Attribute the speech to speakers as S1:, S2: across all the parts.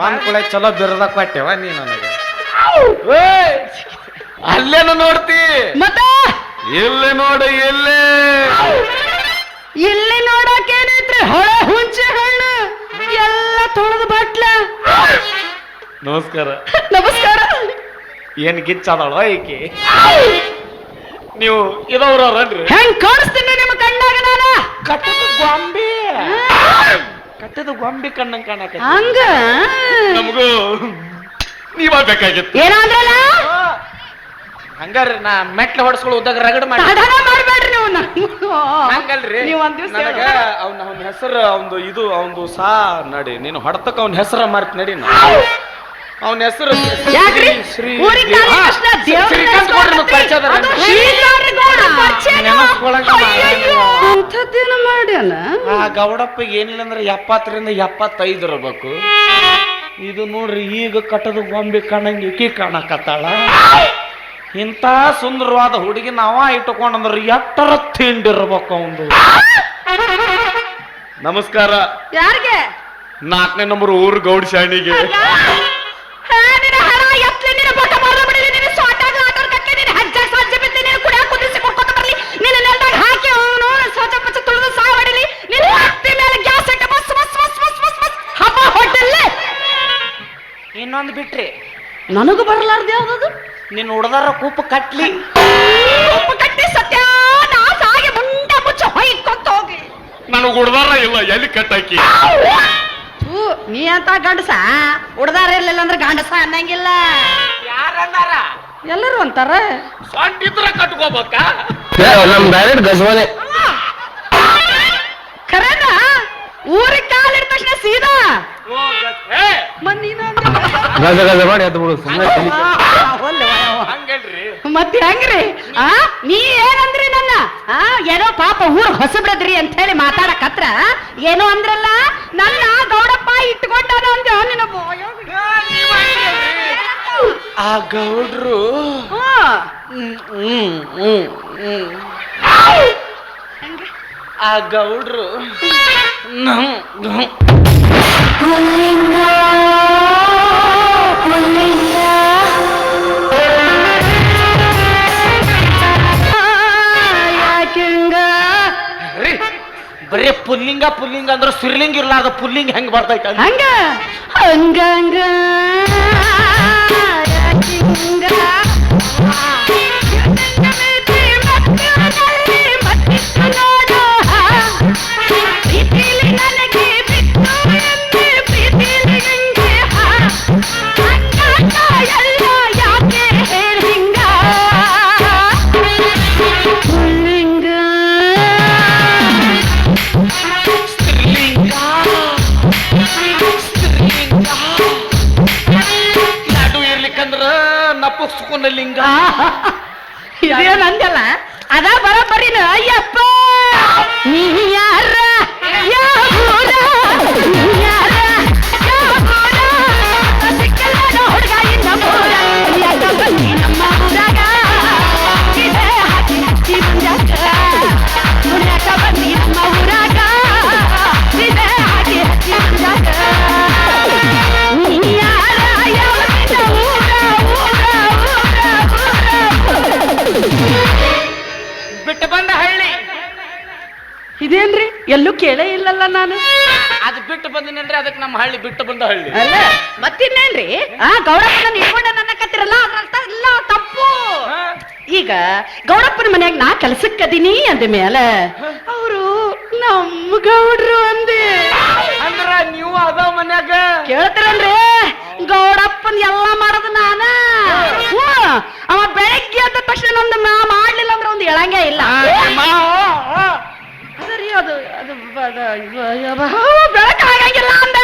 S1: ಬಂದ್ ಕೂಡ ಚಲೋ ಬಿರದ ಕೊಟ್ಟೆವ ನೀ ನನಗೆ! ಅಲ್ಲೇನು ನೋಡ್ತಿ?
S2: ಮತ್ತೆ?
S1: ಇಲ್ಲಿ ನೋಡು ಇಲ್ಲೇ.
S2: ಇಲ್ಲಿ ನೋಡಕ್ ಏನೈತ್ರಿ ಹೊಳೆ ಹುಂಚೆ ಹಣ್ಣು ಎಲ್ಲ ತೊಳೆದು ಬಟ್ಲ.
S1: ನಮಸ್ಕಾರ.
S2: ನಮಸ್ಕಾರ.
S1: ಏನ್ ಗಿಚ್ಚದಳ ಐಕಿ ನೀವು ಇದವ್ರವ್ರನ್ರಿ
S2: ಹೆಂಗ್ ಕಾಣಿಸ್ತೀನಿ ನಿಮ್ಮ ಕಣ್ಣಾಗ ನಾನು?
S1: ಕಟ್ಟದ ಗೊಂಬೆ. ಕಟ್ಟದ ಗೊಂಬೆ ಕಣ್ಣಂಗ್ ಕಾಣಕ
S2: ಹಂಗ?
S1: ನಮಗೂ ನೀವ ಬೇಕಾಗಿತ್ತು.
S2: ಏನಂದ್ರಲ್ಲ
S1: ಹಂಗಾರ ನಾ ಮೆಟ್ಲ ಹೊಡ್ಸ್ಕೊಳ್ಳೋ ಉದ್ದಾಗ ರಗಡ್ ಮಾಡಿ.
S2: ತಡನ ಮಾಡ್ಬೇಡ್ರಿ ನೀವು ನಮ್ಗೂ.
S1: ಹಂಗಲ್ರಿ?
S2: ನೀವ್ ಒಂದ್ ದಿವ್ಸ
S1: ನನಗ ಅವ್ನ ಅವನ ಹೆಸರು ಅವಂದು ಇದು ಅವಂದು ಸಾ ನಡಿ. ನೀನು ಹೊಡ್ತಕ್ಕ ಅವನ ಹೆಸರ ಮಾರ್ತ ನಡಿ ಅವನ ಹೆಸರು
S2: ಯಾಕ್ರಿ?
S1: ಶ್ರೀ
S2: ಊರಿಗ್
S1: ಹಾ,
S2: ಕಾಲಿಗೆ ತಕ್ಷಣ ದೇವ್ರನ್ನ
S1: ಶ್ರೀಕಾಂತ್ ಗೌಡ್ರು ನಿಮಗ್ ಪರಿಚಯ ಅದಾರ
S2: ಅದು ಶ್ರೀಕಾಂತ್ ಗೌಡ್ರು ಪರಿಚಯನಾ?
S1: ನೆನಸ್ಕೊಳಂಗ
S2: ಅಯ್ಯಯ್ಯೋ, ಅಂಥದ್ದೇನು ಮಾಡ್ಯಾನ?
S1: ಆ ಗೌಡಪ್ಪ ಏನಿಲ್ಲ ಅಂದ್ರೆ ಎಪ್ಪತ್ತರಿಂದ ಎಪ್ಪತ್ತೈದು ಇರಬೇಕು. ಇದು ನೋಡ್ರಿ ಈಗ ಕಟ್ಟದ ಗೊಂಬೆ ಕಾಣಂಗ್ ಈಕಿ ಕಾಣಕತ್ತಾಳ. ಇಂಥ ಸುಂದರವಾದ ಹುಡುಗಿ ನಾವ ಇಟ್ಟುಕೊಂಡಂದ್ರೆ ಎಟ್ಟರ ತಿಂಡಿರ್ಬೇಕು ಅವಂದು. ನಮಸ್ಕಾರ.
S2: ಯಾರಿಗೆ?
S1: ನಾಲ್ಕನೇ ನಂಬರ್ ಊರು ಗೌಡ ಶಾಣಿಗೆ. ಇನ್ನೊಂದು ಬಿಟ್ರಿ.
S2: ನನಗೂ ಬರಲಾರ್ದು ಯಾವ್ದದು?
S1: ನಿನ್ನ ಹುಡ್ದಾರ ಕೂಪ ಕಟ್ಲಿ.
S2: ಕೂಪ ಕಟ್ಟಿ ಸತ್ಯ ನಾಸಾಗಿ ಮುಂಡ ಮುಚ್ಚ ಹೊಯ್ಕೊಂತ ಹೋಗಿ
S1: ನನಗೆ ಹುಡ್ದಾರ ಇಲ್ಲ ಎಲ್ಲಿ ಕಟ್ಟಾಕಿ?
S2: ನೀ ಅಂತ ಗಂಡಸ? ಉಡ್ದಾರ ಇರ್ಲಿಲ್ಲ ಅಂದ್ರೆ ಗಂಡಸ ಅನ್ನಂಗಿಲ್ಲ.
S1: ಯಾರನ್ನಾರ?
S2: ಎಲ್ಲರೂ ಅಂತಾರ?
S1: ಸೊಂಟಿದ್ರ ಕಟ್ಕೋಬೇಕ?
S3: ನಮ್ ಡೈರೆಕ್ಟ್ ಗಜವಾನೆ.
S2: ಖರೇನ? ಊರಿಗೆ ಕಾಲಿಟ್ಟ ತಕ್ಷಣ ಸೀದಾ.
S3: ಗಜ ಗಜ ಮಾಡಿ ಎದ್ದು ಬಿಡು ಸುಮ್ಮನೆ
S2: ಮತ್ತೆ ಹೆಂಗ್ರಿ? ಆ? ನೀ ಏನಂದ್ರಿ ನನ್ನ ಏನೋ ಪಾಪ ಊರು ಹೊಸಬ್ರದ್ರಿ ಅಂತ ಹೇಳಿ ಮಾತಾಡಕತ್ರ? ಏನೋ ಅಂದ್ರಲ್ಲ? ನನ್ನ ಗೌಡಪ್ಪ ಇಟ್ಕೊಂಡಾನ ಅಂತ ನಿನ್ನ ಬಾಯಾಗ.
S1: ಆ ಗೌಡ್ರು. ಆ ಗೌಡ್ರು. ನಮ್ ಬರೀ ಪುಲ್ಲಿಂಗ ಪುಲ್ಲಿಂಗ ಅಂದ್ರೆ ಸುರ್ಲಿಂಗ ಇರ್ಲಾರ್ದ ಪುಲ್ಲಿಂಗ ಹೆಂಗ್ ಬರ್ತೈತೆ ಅಂತ
S2: ಹಂಗ? ಹಂಗ
S1: ನನಗೆ ಲಿಂಗ
S2: ಇದೇನ್ ಅಂದಲ್ಲ ಅದ ಬರಬರಿನ ಅಯ್ಯಪ್ಪ ನೀ ಯಾರ ಯಾವ ಊರ? ನೀ ಯಾರ ಯಾವ ಎಲ್ಲೂ ಕೇಳೇ ಇಲ್ಲಲ್ಲ ನಾನು.
S1: ಅದು ಬಿಟ್ಟು ಬಂದಿನಂದ್ರೆ ಅದಕ್ಕೆ ನಮ್ಮ ಹಳ್ಳಿ ಬಿಟ್ಟು ಬಂದ ಹಳ್ಳಿ.
S2: ಅಲ್ಲ ಮತ್ತಿನ್ನೇನ್ರಿ? ಆ ಗೌಡಪ್ಪನ ಇಟ್ಕೊಂಡ ನನ್ನ ಕತ್ತಿರಲ್ಲ ಅದ್ರ ಅರ್ಥ ಇಲ್ಲ ತಪ್ಪು ಈಗ ಗೌಡಪ್ಪನ ಮನ್ಯಾಗ ನಾ ಕೆಲ್ಸಕ್ಕದೀನಿ ಅಂದ ಮೇಲೆ ಅವರು ನಮ್ಮ ಗೌಡ್ರು ಅಂದೆ.
S1: ಅಂದ್ರ ನೀವು ಅದ ಮನ್ಯಾಗ?
S2: ಕೇಳ್ತಾರಲ್ರಿ ಗೌಡಪ್ಪನ್ ಎಲ್ಲ ಮಾಡೋದು ನಾನ. ಹ್ಞೂ, ಅವ ಬೆಳಗ್ಗೆ ಎದ್ದ ತಕ್ಷಣ ನಂದು ನಾ ಮಾಡ್ಲಿಲ್ಲ ಅಂದ್ರೆ ಒಂದು ಎಳಂಗೆ ಇಲ್ಲ. ಅದರಿ ಅದು ಅದು ಆಗಂಗಿಲ್ಲ ಅದು- ಬೆಳಕಾಗಂಗಿಲ್ಲ ಅಂದ.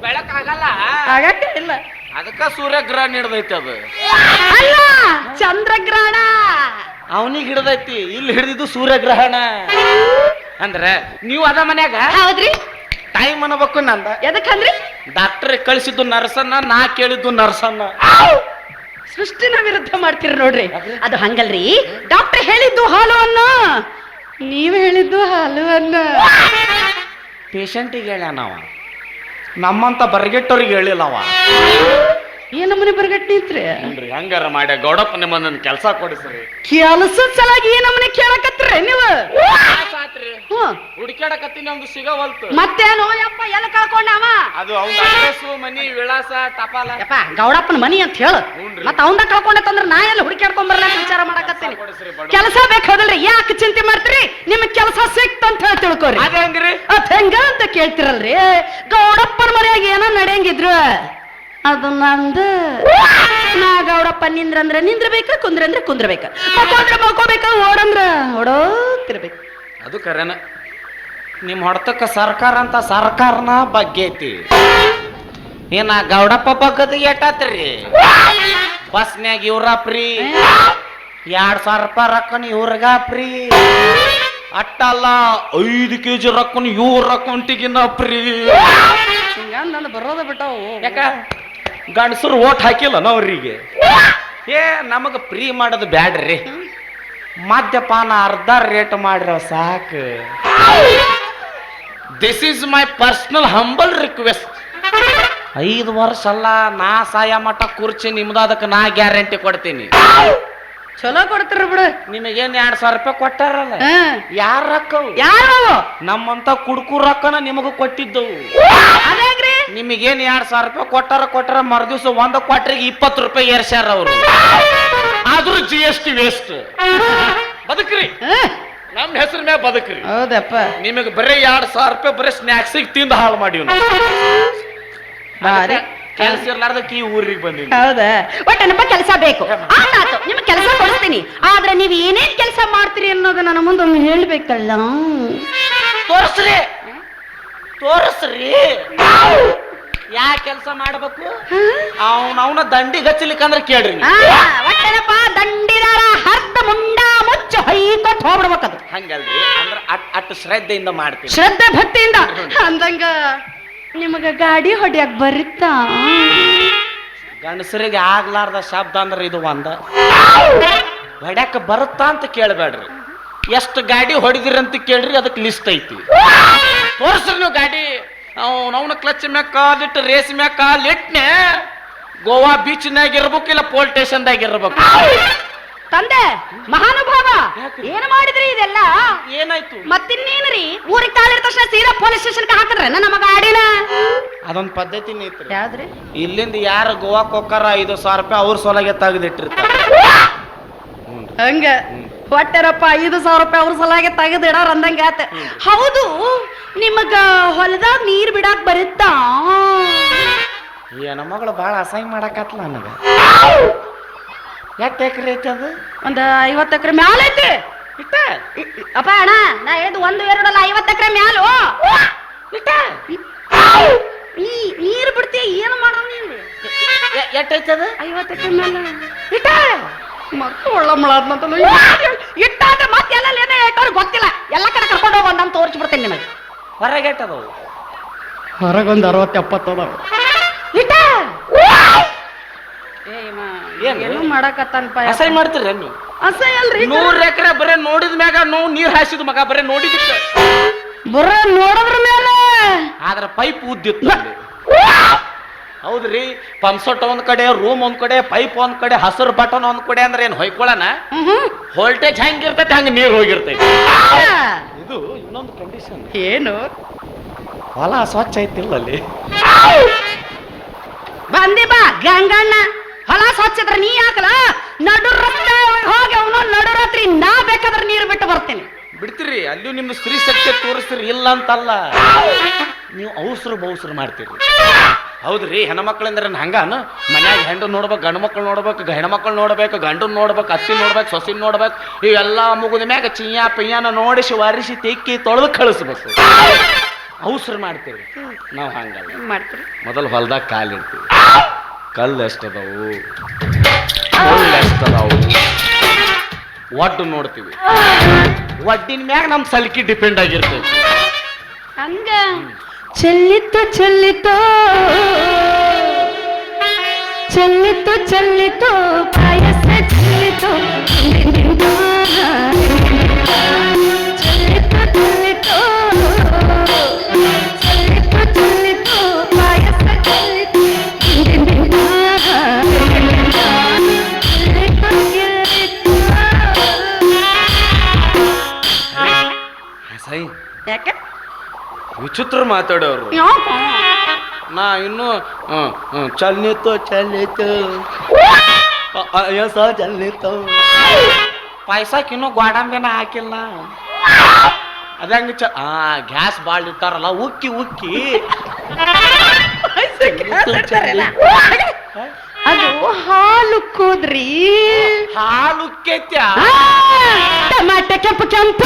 S1: ಬೆಳಕಾಗಲ್ಲ?
S2: ಆಗಂಗೆ ಇಲ್ಲ.
S1: ಅದಕ್ಕ ಸೂರ್ಯಗ್ರಹಣ ಹಿಡ್ದೈತಿ ಅದು.
S2: ಅಲ್ಲ ಚಂದ್ರಗ್ರಹಣ.
S1: ಅವನಿಗೆ ಹಿಡ್ದೈತಿ ಇಲ್ಲಿ ಹಿಡಿದಿದ್ದು ಸೂರ್ಯಗ್ರಹಣ. ಅಂದ್ರೆ ನೀವು ಅದ ಮನ್ಯಾಗ?
S2: ಹೌದ್ರಿ.
S1: ಟೈಮ್ ಅನ್ಬೇಕು ನಂದ.
S2: ಎದಕ್ಕಂದ್ರಿ?
S1: ಡಾಕ್ಟರ್ ಕಳಿಸಿದ್ದು ನರ್ಸನ್ನ ನಾ ಕೇಳಿದ್ದು ನರ್ಸನ್ನ.
S2: ಸೃಷ್ಟಿನ ವಿರುದ್ಧ ಮಾಡ್ತೀರಿ ನೋಡ್ರಿ. ಅದು ಹಂಗಲ್ರಿ. ಡಾಕ್ಟರ್ ಹೇಳಿದ್ದು ಹಾಲು ಅನ್ನ ನೀವ್ ಹೇಳಿದ್ದು ಹಾಲು ಅನ್ನ
S1: ಪೇಷಂಟಿಗೆ ಹೇಳ ನಾವ. ನಮ್ಮಂತ ಬರಗೆಟ್ಟವ್ರಿಗೆ ಹೇಳಿಲ್ಲ ಅವ
S2: ಏನ್ ನಮ್ಮನೆ ಬರಗಟ್ಟಿ ನಿಂತ್ರಿ
S1: ಹಂಗಾರ ಹೆಂಗಾರ ಮಾಡ್ಯ ಗೌಡಪ್ಪ ನಿಮ್ಮನ್ನ ಕೆಲಸ ಕೊಡಿಸ್ರಿ.
S2: ಕೆಲಸ ಸಲಾಗಿ ಏನ್ ನಮ್ಮನೆ ಕೇಳಕತ್ರಿ ನೀವು? ಹ್ಮ್
S1: ಹುಡುಕ್ಯಾಡಕತ್ತೀನಿ ಒಂದು ಸಿಗವಲ್ತು.
S2: ಮತ್ತೇನು? ಯಪ್ಪ ಎಲ್ಲ ಕಳ್ಕೊಂಡವ
S1: ಅದು ಅವ್ನ ಅಡ್ರೆಸ್ಸು ಮನಿ ವಿಳಾಸ ತಪಾಲ
S2: ಯಪ್ಪ ಗೌಡಪ್ಪನ ಮನಿ ಅಂತ ಹೇಳು.
S1: ಹ್ಞೂನ್ರಿ.
S2: ಮತ್ತ ಅವಂದ ಕಳ್ಕೊಂಡತ್ತಂದ್ರ ನಾ ಎಲ್ಲ ಹುಡುಕ್ಯಾಡ್ಕೊಂಡ್ ಬರಲ್ಲ ಅಂತ ವಿಚಾರ ಮಾಡಕತ್ತೀನಿ.
S1: ಕೊಡಿಸ್ರಿ ಬಡ
S2: ಕೆಲಸ ಬೇಕಾದಲ್ರಿ ಯಾಕೆ ಚಿಂತೆ ಮಾಡ್ತೀರಿ? ನಿಮ್ಗೆ ಕೆಲಸ ಸಿಕ್ತಂತ ಹೇಳಿ ತಿಳ್ಕೊರಿ.
S1: ಅದ ಹೆಂಗ್ರಿ
S2: ಅದ್ ಹೆಂಗ ಅಂತ ಕೇಳ್ತಿರಲ್ರಿ? ಗೌಡಪ್ಪನ ಮನೆಯಾಗ ಏನೋ ನಡೆಯಂಗಿದ್ರು. ಅದು ನಂದು. ನಾ ಗೌಡಪ್ಪ ನಿಂದ್ರಂದ್ರೆ ನಿಂದ್ರಬೇಕ ಕುಂದ್ರಂದ್ರೆ ಕುಂದ್ರಬೇಕ. ಮಕ್ಕೊಂದ್ರ ಮಕ್ಕೋಬೇಕ ಓಡಂದ್ರ ಓಡೋತಿರ್ಬೇಕು
S1: ಅದು ಕರೆನ. ನಿಮ್ಮ ಹೊಡ್ತಕ್ಕ ಸರ್ಕಾರ ಅಂತ ಸರ್ಕಾರನ ಐತಿ. ಏನ ಗೌಡಪ್ಪ ಬಗ್ಗದ ಏಟಾತ್ರಿ? ಬಸ್ನ್ಯಾಗ ಇವ್ರ ಫ್ರೀ ಎರಡ್ ಸಾವಿರ ರೂಪಾಯಿ ರೊಕ್ಕನ ಇವ್ರಗ ಫ್ರೀ ಅಟ್ಟಲ್ಲ ಐದು ಕೆ ಜಿ ರೊಕ್ಕನ ಇವ್ರ ಅಕೌಂಟಿಗಿನ ಫ್ರೀ
S2: ಹಿಂಗ ನಾನು ಬರೋದ ಬಿಟ್ಟವು.
S1: ಯಾಕ? ಗಂಡಸರು ಓಟ್ ಹಾಕಿಲ್ಲ ಅವ್ರಿಗೆ ಏ ನಮಗೆ ಫ್ರೀ ಮಾಡೋದು ಬ್ಯಾಡ್ರಿ. ಮದ್ಯಪಾನ ಅರ್ಧ ರೇಟ್ ಮಾಡ್ರ ಸಾಕು. This is my personal humble request ಐದು ವರ್ಷ ಅಲ್ಲ ನಾ ಸಾಯ ಮಟ್ಟ ಕುರ್ಚಿ ನಿಮ್ದು ಅದಕ್ಕೆ ನಾ ಗ್ಯಾರಂಟಿ ಕೊಡ್ತೀನಿ.
S2: ಚಲೋ ಕೊಡ್ತಾರ ಬಿಡು.
S1: ನಿಮಗೇನ್ ಎರಡ್ ಸಾವಿರ ರೂಪಾಯಿ ಕೊಟ್ಟಾರಲ್ಲ? ಯಾರ ರೊಕ್ಕ
S2: ಯಾರು
S1: ನಮ್ಮಂತ ಕುಡ್ಕು ರೊಕ್ಕನ ನಿಮಗ ಕೊಟ್ಟಿದ್ದವು. ನಿಮಗೇನ್ ಎರಡು ಸಾವಿರ ರೂಪಾಯಿ ಕೊಟ್ಟಾರ ಕೊಟ್ಟಾರ ಮರುದಿವಸ ಒಂದ ಕ್ವಾಟ್ರಿಗೆ ಇಪ್ಪತ್ತು ರೂಪಾಯಿ ಏರ್ಸ್ಯಾರ ಅವರು. ಆದ್ರೂ ಜಿ ಎಸ್ ಟಿ ವೇಸ್ಟ್ ಬದುಕ್ರಿ. ನಮ್ಮ ಹೆಸರು ಮ್ಯಾಗ ಬದುಕ್ರಿ.
S2: ಹೌದಪ್ಪ.
S1: ನಿಮಗೆ ಬರೀ ಎರಡು ಸಾವಿರ ರೂಪಾಯಿ ಬರೀ ಸ್ನ್ಯಾಕ್ಸಿಗೆ ತಿಂದು ಹಾಳು ಮಾಡಿವ್ ಕೆಲಸ ಇರ್ಲಾರ್ದಕ್ಕೆ ಈ ಊರಿಗೆ ಬಂದಿದ್ದೀನಿ
S2: ಹೌದಾ. ಒಟ್ಟನಪ್ಪ ಕೆಲಸ ಬೇಕು. ಆತಾತು ನಿಮ್ಮ ಕೆಲಸ ಕೊಡ್ತೀನಿ ಆದ್ರೆ ನೀವು ಏನೇನ್ ಕೆಲಸ ಮಾಡ್ತೀರಿ ಅನ್ನೋದು ನನ್ನ ಮುಂದೊಮ್ಮೆ ಹೇಳ್ಬೇಕಲ್ಲ.
S1: ತೋರಿಸ್ರಿ. ತೋರಿಸ್ರಿ. ಯಾ ಕೆಲಸ ಮಾಡ್ಬೇಕು? ಅವನ ಅವನ ದಂಡಿ ಗಚ್ಚಲಿಕ್ಕಂದ್ರೆ ಕೇಳ್ರಿ.
S2: ಆ, ಒಟ್ಟೇನಪ್ಪ ದಂಡಿದಾರ ಹರ್ದ ಮುಂಡ ಮುಚ್ಚ ಹೊಯ್ಕೊತ್ ಹೋಗ್ಬಿಡ್ಬೇಕದು.
S1: ಹಂಗಲ್ರಿ ಅಂದ್ರೆ ಅಟ್ ಅಟ್ ಶ್ರದ್ಧೆಯಿಂದ ಮಾಡ್ತೀನಿ.
S2: ಶ್ರದ್ಧೆ ಭಕ್ತಿಯಿಂದ. ಅಂದಂಗ ನಿಮಗೆ ಗಾಡಿ ಹೊಡ್ಯಾಕ್ ಬರುತ್ತಾ?
S1: ಗಂಡಸರಿಗೆ ಆಗ್ಲಾರ್ದ ಶಬ್ದ ಅಂದ್ರೆ ಇದು ಒಂದ. ಹೊಡ್ಯಾಕ ಬರುತ್ತಾ ಅಂತ ಕೇಳಬೇಡ್ರಿ. ಎಷ್ಟು ಗಾಡಿ ಹೊಡೆದಿರಂತ ಕೇಳ್ರಿ ಅದಕ್ಕೆ ಲಿಸ್ಟ್ ಐತಿ. ತೋರಿಸ್ರಿ ನೀವು ಗಾಡಿ. ಅವನವನ ಕ್ಲಚ್ ಮ್ಯಾಗ ಕಾಲಿಟ್ಟು ರೇಸ್ ಮ್ಯಾಗ ಕಾಲಿಟ್ನೆ ಗೋವಾ ಬೀಚ್ನಾಗ ಇರ್ಬೇಕು ಇಲ್ಲ ಪೋಲ್ ಸ್ಟೇಷನ್ದಾಗ ಇರ್ಬೇಕು.
S2: ತಂದೆ ಮಹಾನುಭಾವ ಏನ್ ಮಾಡಿದ್ರಿ ಇದೆಲ್ಲ?
S1: ಏನಾಯ್ತು?
S2: ಮತ್ತಿನ್ನೇನ್ರಿ? ಊರಿಗೆ ತಾಳಿದ ತಕ್ಷಣ ಸೀದಾ ಪೊಲೀಸ್ ಸ್ಟೇಷನ್ ಹಾಕಿದ್ರೆ ನಮ್ಮ ಗಾಡಿನ
S1: ಅದೊಂದು ಪದ್ಧತಿ
S2: ಯಾವ್ದ್ರಿ?
S1: ಇಲ್ಲಿಂದ ಯಾರು ಗೋವಾಕ್ ಹೋಗಾರ ಐದು ಸಾವಿರ ರೂಪಾಯಿ ಅವ್ರ ಸೊಲಗೆ ತೆಗೆದಿಟ್ಟಿರ್ತಾರೆ.
S2: ಹಂಗ. ಹೊಟ್ಟೆರಪ್ಪ ಐದು ಸಾವಿರ ರೂಪಾಯಿ ಅವ್ರ ಸಲಗೆ ತೆಗೆದಿಡಾರ ಅಂದಂಗೆ ಆತ. ಹೌದು. ನಿಮಗ ಹೊಲದಾಗ ನೀರ್ ಬಿಡಾಕ್ ಬರುತ್ತಾ?
S1: ಏನ ಮಗಳು ಭಾಳ ಅಸಹ್ಯ ಮಾಡಕತ್ಲ ನನಗೆ. ಎಷ್ಟು ಎಕರೆ ಐತಿ ಅದು?
S2: ಒಂದ್ ಐವತ್ತು ಎಕರೆ ಮ್ಯಾಲ ಐತಿ.
S1: ಇಟ್ಟ?
S2: ಇ- ಇ- ಅಪ್ಪ ಅಣ್ಣ ನಾ ಹೇಳಿದ್ ಒಂದು ಎರಡಲ್ಲ ಐವತ್ತು ಎಕರೆ ಮ್ಯಾಲು.
S1: ಇಟ್ಟ?
S2: ಈ ನೀರ್ ಬಿಡ್ತೀಯ ಏನ್ ಮಾಡೋ ನೀನು?
S1: ಎಷ್ಟು ಐತಿ ಅದು?
S2: ಐವತ್ತು ಎಕರೆ ಮ್ಯಾಲ. ಇಟ್ಟ? ಮತ್ತೆ ಒಳ್ಳ ಮಾಡದ್ನಂತ ಇಟ್ಟಾದ ಮತ್ತೆ ಎಲ್ಲ ಏನೇ ಹೇಳ್ತಾರ ಗೊತ್ತಿಲ್ಲ. ಎಲ್ಲ ಕಡೆ ಕರ್ಕೊಂಡು ಹೋಗೋ ಅಂತ ತೋರಿಸ್ಬಿಡ್ತೇನೆ ನಿಮಗೆ
S1: ಹೊರಗೆ ಎಟ್ಟದವು
S2: ಹೊರಗೊಂದು ಅರವತ್ತು ಎಪ್ಪತ್ತು ಅದಾವ ಇಟ್ಟ
S1: ಏನ್?
S2: ಮಾಡಕತ್ತಾನಪ್ಪ
S1: ಅಸಹ್ಯ ಮಾಡ್ತೀರಿ ನೀವು
S2: ಅಸಹ್ಯ ಅಲ್ರಿ
S1: ನೂರ್ ಎಕರೆ ಬರೇ ನೋಡಿದ ಮ್ಯಾಗ ನೋವು ನೀರ್ ಹಾಸಿದ ಮಗ ಬರೇ ನೋಡಿದಿಕ್ಕ
S2: ಬರೇ ನೋಡೋದ್ರ ಮೇಲೆ?
S1: ಆದ್ರ ಪೈಪ್ ಉದ್ದಿತ್ತು ಅಲ್ಲಿ. ಹೌದ್ರಿ? ಪಂಪ್ಸೆಟ್ ಒಂದ್ ಕಡೆ ರೂಮ್ ಒಂದ್ ಕಡೆ ಪೈಪ್ ಒಂದ್ ಕಡೆ ಹಸಿರು ಬಟನ್ ಒಂದ್ ಕಡೆ ಅಂದ್ರೆ ಏನ್ ಹೊಯ್ಕೊಳನ? ವೋಲ್ಟೇಜ್ ಹೆಂಗಿರ್ತೈತೆ ಹಂಗ ನೀರ್ ಹೋಗಿರ್ತೈತಿ. ಇದು ಇನ್ನೊಂದು ಕಂಡೀಷನ್
S2: ಏನು?
S1: ಹೊಲ ಸ್ವಚ್ಛ ಐತಿಲ್ಲ ಅಲ್ಲಿ.
S2: ಬಂದಿ ಬಾ ಗಂಗಣ್ಣ. ಹೊಲ ಸ್ವಚ್ಛದ್ರ ನೀ ಯಾಕಲ? ನಡು ರಸ್ತೆ ಹೋಗಿ ಅವನು ನಡು ರಾತ್ರಿ ನಾ ಬೇಕಾದ್ರೆ ನೀರು ಬಿಟ್ಟು ಬರ್ತೀನಿ.
S1: ಬಿಡ್ತೀರಿ ಅಲ್ಲಿ ನಿಮ್ಮ ಸ್ತ್ರೀ ಶಕ್ತಿ ತೋರಿಸ್ತೀರಿ ಇಲ್ಲ ಅಂತಲ್ಲ. ನೀವು ಅವಸರು ಬೌಸರು ಮಾಡ್ತೀರಿ. ಹೌದ್ರಿ ಹೆಣ್ಮಕ್ಳಂದ್ರೆ ಹಂಗಾನ? ಮನ್ಯಾಗ ಹೆಣ್ಣು ನೋಡ್ಬೇಕು ಗಂಡು ಮಕ್ಳು ನೋಡ್ಬೇಕು ಹೆಣ್ಮಕ್ಳು ನೋಡ್ಬೇಕು ಗಂಡು ನೋಡ್ಬೇಕು ಅತ್ತಿ ನೋಡ್ಬೇಕು ಸೊಸಿನ ನೋಡ್ಬೇಕು ಇವೆಲ್ಲ ಮುಗಿದ ಮ್ಯಾಗ ಚಿಯ್ಯ ಪಿಯ್ಯಾನ ನೋಡಿಸಿ ವರಿಸಿ ತಿಕ್ಕಿ ತೊಳೆದು ಕಳಿಸ್ಬೇಕು. ಅವಸರ ಮಾಡ್ತೀವಿ ನಾವು ಹಂಗಲ್ಲ.
S2: ಮಾಡ್ತೀವಿ
S1: ಮೊದಲು ಹೊಲ್ದಾಗ ಕಾಲಿಡ್ತೀವಿ ಕಲ್ಲು ಎಷ್ಟದವು? ಕಲ್ಲು ಎಷ್ಟದವು? ಒಡ್ಡು ನೋಡ್ತೀವಿ. ಒಡ್ಡಿನ ಮ್ಯಾಗ ನಮ್ಮ ಸಲಿಕೆ ಡಿಪೆಂಡ್ ಆಗಿರ್ತೈತಿ.
S2: ಹಂಗ? చెల్లితో చెల్లితో చెల్లితో చెల్లితో
S1: ವಿಚಿತ್ರ ಮಾತಾಡೋರು.
S2: ಯಾಕ?
S1: ನಾ ಇನ್ನು ಚಲ್ನಿತ್ತು ಚಲ್ನಿತ್ತು ಯಸ ಚಲ್ನಿತ್ತು ಪಾಯ್ಸಕ್ಕೆ ಇನ್ನೂ ಗೋಡಂಬಿನ ಹಾಕಿಲ್ಲ. ಅದಂಗ ಚ ಆ ಗ್ಯಾಸ್ ಭಾಳ ಇರ್ತಾರಲ್ಲ ಉಕ್ಕಿ ಉಕ್ಕಿ.
S2: ಅದು ಹಾಲು ಕೂದ್ರಿ.
S1: ಹಾಲು ಉಕ್ಕೈತ್ಯ?
S2: ಟಮಾಟ ಕೆಂಪು ಕೆಂಪ.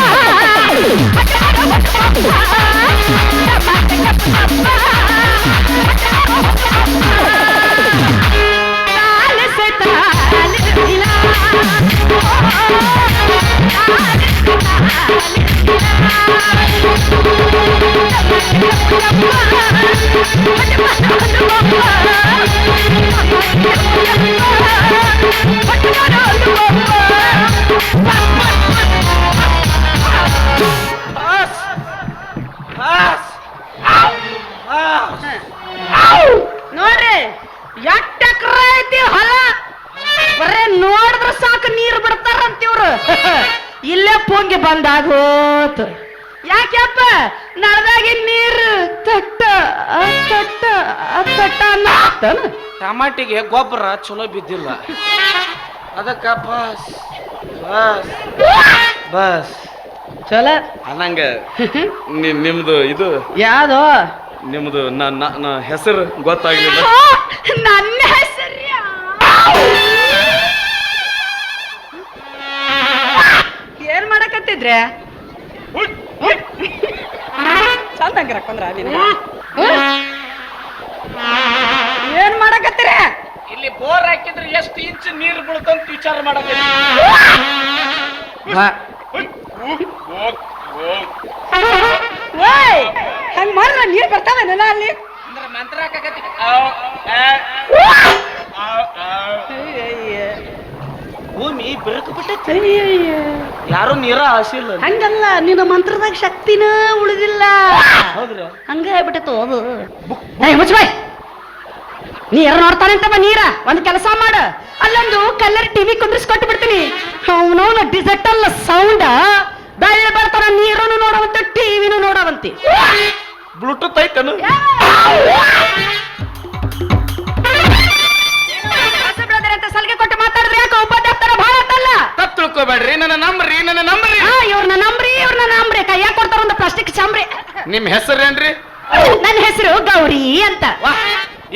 S2: ಬಿಡ್ತಾರಂತ ಇವ್ರು ಇಲ್ಲೇ ಪೋಂಗಿ ಬಂದಾಗ ಹೋತು ಯಾಕೆಪ್ಪ ನಡೆದಾಗಿ ನೀರು ತಟ್ಟ ತಟ್ಟ ತಟ್ಟ
S1: ಟಮಾಟಿಗೆ ಗೊಬ್ಬರ ಚಲೋ ಬಿದ್ದಿಲ್ಲ. ಅದಕ್ಕ ಬಸ್ ಬಸ್ ಬಸ್.
S2: ಚಲೋ.
S1: ಅನ್ನಂಗ ನಿ- ನಿಮ್ದು ಇದು
S2: ಯಾವ್ದು?
S1: ನಿಮ್ದು ನನ್ನ ಹೆಸರು ಗೊತ್ತಾಗ್ಲಿಲ್ಲ.
S2: ನನ್ನ ಏನ್ ಮಾಡಕತ್ತಿದ್ರೆ ಚಂದ ಹಂಗಿರಕೊಂಡ್ರ ಏನ್ ಮಾಡಕತ್ತೀರ?
S1: ಇಲ್ಲಿ ಬೋರ್ ಹಾಕಿದ್ರೆ ಎಷ್ಟು ಇಂಚ್ ನೀರು ಬೀಳ್ತಂತ ವಿಚಾರ ಮಾಡಕ್ಕೆ
S2: ಓಯ್ ಹಂಗ ಮಾಡ್ರ ನೀರ್ ನೆಲ ಅಲ್ಲಿ?
S1: ಅಂದ್ರೆ ಮಂತ್ರ ಹಾಕಕತ್ತಿ. ಭೂಮಿ ಬೆಳಕು ಬಿಟ್ಟೈತಿ ಯಾರು ನೀರ ಆಸಿಲ್ಲ
S2: ಹಂಗಲ್ಲ ನಿನ್ನ ಮಂತ್ರದಾಗ ಶಕ್ತಿನ ಉಳಿದಿಲ್ಲ.
S1: ಹೌದ್ರ.
S2: ಹಂಗ ಆಗ್ಬಿಟ್ಟಿತ್ತು ಅದು. ಏ ಮುಚ್ಚಬಾಯ್ ನೀ ಯಾರು ನೋಡ್ತಾನೆ ಅಂತಮ್ಮ ನೀರ. ಒಂದು ಕೆಲಸ ಮಾಡ. ಅಲ್ಲೊಂದು ಕಲ್ಲರ್ ಟಿವಿ ಕುಂದ್ರಿಸ್ಕೊಟ್ಟು ಬಿಡ್ತೀನಿ. ಅವನವನ ಡಿಜಿಟಲ್ ಸೌಂಡ್ ಬೆಳ್ಳ ಬರ್ತಾನ ನೀರನ್ನು ನೋಡವಂತ ಟಿವಿನೂ ನೋಡವಂತಿ.
S1: ಬ್ಲೂಟೂತ್ ಐತನು?
S2: ಮಾತಾಡಿದ್ರೆ ಉಪಾಧ್ಯಕ್ಷರ ಭಾರತ ಅಲ್ಲ?
S1: ತಪ್ಪು ತಿಳ್ಕೊಬೇಡ್ರಿ ನನ್ನ ನಂಬ್ರಿ ನನ್ನ ನಂಬ್ರಿ.
S2: ಹಾ ಇವ್ರನ್ನ ನಂಬ್ರಿ ಇವ್ರನ್ನ ನಂಬ್ರಿ. ಕೈಯಾಗ ಕೊಡ್ತಾರ ಒಂದು ಪ್ಲಾಸ್ಟಿಕ್ ಚಾಂಬ್ರಿ
S1: ನಿಮ್ ಹೆಸರೇನ್ರಿ
S2: ನನ್ನ ಹೆಸರು ಗೌರಿ ಅಂತ.
S1: ವಾ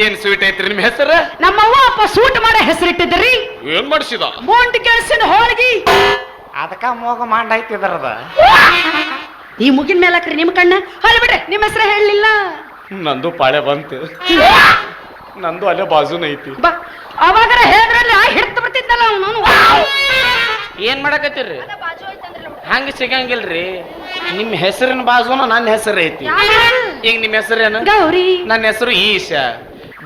S1: ಏನ್ ಸ್ವೀಟ್ ಐತ್ರಿ ನಿಮ್ ಹೆಸರು?
S2: ನಮ್ಮವ್ವ ಅಪ್ಪ ಸೂಟ್ ಮಾಡೋ ಹೆಸರಿಟ್ಟಿದ್ರಿ
S1: ಏನ್ ಮಾಡಿಸಿದ?
S2: ಬೋಂಡ್ ಕೆಲ್ಸಿನ ಹೋಳಿಗೆ.
S1: ಅದಕ್ಕ ಮೋಗ ಮಾಂಡ ಐತಿದ್ರದ.
S2: ಈ ಮುಗಿನ ಮೇಲೆ ಹಾಕ್ರಿ ನಿಮ್ ಕಣ್ಣ. ಹೊಲ್ ಬಿಡ್ರಿ ನಿಮ್ಮ ಹೆಸರು ಹೇಳಲಿಲ್ಲ.
S1: ನಂದು ಪಾಳೆ ಬಂತು. ನಂದು ಅಲ್ಲೇ ಬಾಜುನ ಐತಿ.
S2: ಬಾ ಅವಾಗರ ಹೇಳಿದ್ರಲ್ಲ ಹಿಡ್ತು ಬಿಡ್ತಿದ್ದಲ್ಲ ಅವನು
S1: ಏನ್ ಮಾಡಕತ್ತೀರಿ? ಹಂಗ ಸಿಗಂಗಿಲ್ರಿ. ನಿಮ್ ಹೆಸರಿನ ಬಾಜುನ ನನ್ನ ಹೆಸರು ಐತಿ. ಈಗ ನಿಮ್ ಹೆಸರೇನು
S2: ಗೌರಿ.
S1: ನನ್ನ ಹೆಸರು Isha.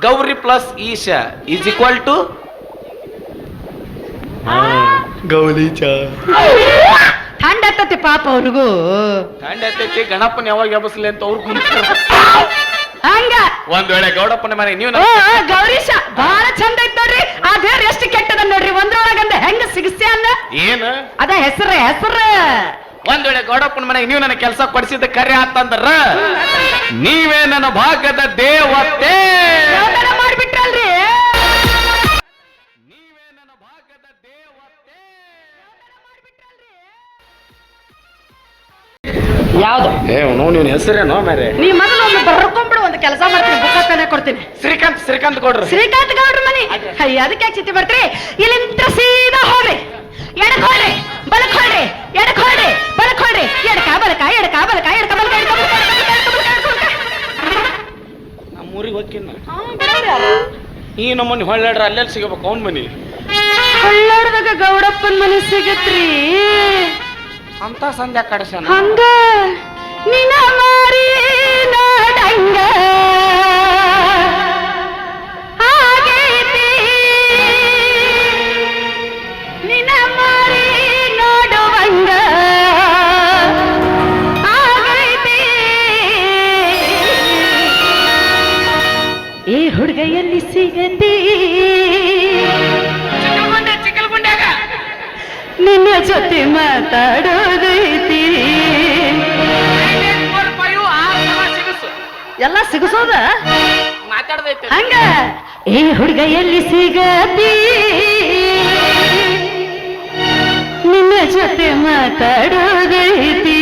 S1: Gauri plus Isha is equal to Gauri ಚಾ.
S2: ಥಂಡ ಆಗ್ತತಿ ಪಾಪ ಅವ್ರಿಗೂ.
S1: ಎತ್ತೈತಿ ಗಣಪನ ಯಾವಾಗ ಎಬಸ್ಲಿ ಅಂತ ಅವ್ರು ಕುಂತಾರ
S2: ಹಂಗ?
S1: ಒಂದ್ ವೇಳೆ ಗೌಡಪ್ಪನ ಮನೆ ನೀವು
S2: ಓ ಗೌರೀಶ ಬಹಳ ಚಂದ ಐತ್ ನೋಡ್ರಿ. ಆ ದೇವ್ರ ಎಷ್ಟು ಕೆಟ್ಟದ ನೋಡ್ರಿ. ಒಂದ್ರೊಳಗಂದ ಹೆಂಗ ಸಿಗಿಸ್ತೆ ಅನ್ನ?
S1: ಏನ?
S2: ಅದ ಹೆಸರ ಹೆಸರ.
S1: ಒಂದ್ ವೇಳೆ ಗೌಡಪ್ಪನ ಮನೆಗೆ ನೀವು ನನ್ನ ಕೆಲಸ ಕೊಡಿಸಿದ ಕರೆ ಆತಂದ್ರ ನೀವೇ ನನ್ನ ಭಾಗದ ದೇವತೆ.
S2: ಯಾವ್ದಾರ ಮಾಡ್ಬಿಟ್ರಲ್ರಿ.
S1: ನೀವೇ ನನ್ನ ಭಾಗದ ದೇವತೆ.
S2: ಯಾವ್ದು?
S1: ಏ ನೋವು ಹೆಸರೇನೋ ಮೇರೆ
S2: ನೀ ಮೊದಲು ಒಂದು ಬರ್ಕೊಂಡ್ಬಿಡು ಒಂದು ಕೆಲಸ ಮಾಡ್ತೀನಿ ಬುಕ್ ಪೆನ್ ಕೊಡ್ತೀನಿ.
S1: ಶ್ರೀಕಾಂತ್ ಶ್ರೀಕಾಂತ್ ಕೊಡ್ರಿ
S2: ಶ್ರೀಕಾಂತ್ ಗೌಡ್ರ ಮನಿ. ಅಯ್ಯ ಅದಕ್ಕೆ ಯಾಕೆ ಚಿತ್ತಿ ಬರ್ತೀರಿ ಇಲ್ಲಿಂದ ಸೀದಾ ಹೋಗ್ರಿ. ಎಡಕ್ ಹೋಗ್ರಿ. ಬಲಕ್ ಹೋಗ್ರಿ. ಎಡಕ್ ಹೋಗ್ರಿ. ಬಲಕ್ ಹೋಗ್ರಿ. ಎಡಕ ಬಲಕ ಎಡಕ ಬಲಕ ಎಡಕ ಬಲಕ ಎಡಕ ಬಲಕ
S1: ನಮ್ಮ ಊರಿಗೆ ಹೋಗ್ಕಿನ
S2: ಹಾ, ಬಿಡವ್ರಿ ಅವ್ರು.
S1: ಈ ನಮ್ಮನೆ ಹೊಳ್ಳಾಡ್ರ ಅಲ್ಲೆಲ್ಲಿ ಸಿಗಬೇಕು ಅವ್ನ ಮನಿ?
S2: ಹೊಳ್ಳಾಡ್ದಾಗ ಗೌಡಪ್ಪನ ಮನೆ ಸಿಗತ್ರಿ.
S1: ಅಂತ ಸಂಧ್ಯಾ ಕಡಸ
S2: ಹಂಗ. ನಿನ್ನ ಮಾರಿ ಈ ಹುಡುಗ ಎಲ್ಲಿ ಸಿಗತಿ ನಿನ್ನ ಜೊತೆ ಮಾತಾಡೋದೈತಿ ಎಲ್ಲ ಸಿಗಸೋದ?
S1: ಮಾತಾಡ್ದೈತೆ
S2: ಹಂಗ? ಈ ಹುಡುಗ ಎಲ್ಲಿ ಸಿಗತಿ. ನಿನ್ನ ಜೊತೆ ಮಾತಾಡೋದೈತಿ.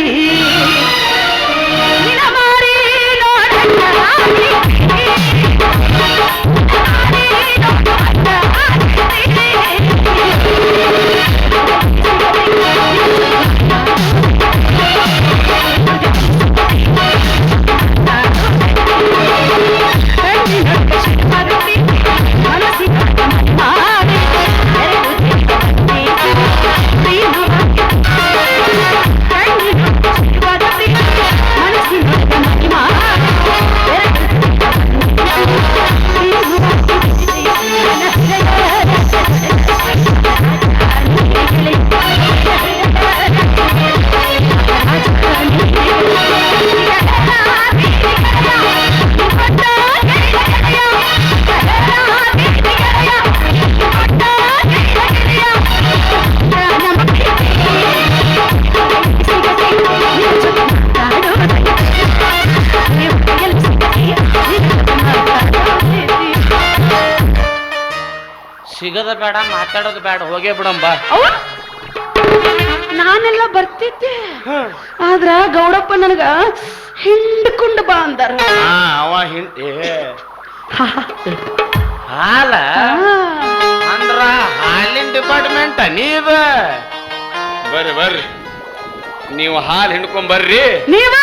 S1: ಬೇಡ ಮಾತಾಡೋದು ಬೇಡ ಹೋಗೇ ಬಿಡಂಬ.
S2: ಅವ್ವ, ನಾನೆಲ್ಲ ಬರ್ತಿದ್ದೆ. ಆದ್ರ ಗೌಡಪ್ಪ ನನಗ ಹಿಂಡ್ಕೊಂಡು ಬಾ ಅಂದಾರ.
S1: ಹಾ ಅವ ಹಿಂ. ಏ ಹಾಲ ಅಂದ್ರ ಹಾಲಿನ ಡಿಪಾರ್ಟ್ಮೆಂಟ್ ನೀವ? ಬರ್ರಿ ಬರ್ರಿ. ನೀವು ಹಾಲು ಹಿಂಡ್ಕೊಂಡ್ ಬರ್ರಿ.
S2: ನೀವ?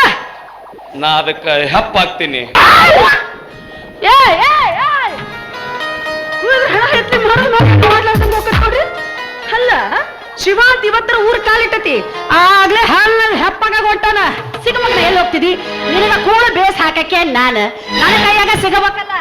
S1: ನಾ ಅದಕ್ಕೆ ಹೆಪ್ಪಾಗ್ತೀನಿ
S2: ಏ ಏ ಏ ಇವ್ರ್ ಹಣ ಅಲ್ಲ ಶಿವ ಇವತ್ತರ ಊರ್ ಕಾಲಿಟ್ಟತಿ. ಆಗ್ಲೇ ಹಾಲ್ನಲ್ಲಿ ಹೆಪ್ಪಾಗ ಹೊಂಟಾನ ಸಿಗಮಕ್ಳ ಎಲ್ಲಿ ಹೋಗ್ತಿದಿ? ನಿನಗ ಕೂಡ ಬೇಸ್ ಹಾಕಕ್ಕೆ ನಾನು. ನನ್ನ ಕೈಯಾಗ ಸಿಗಬೇಕಲ್ಲ.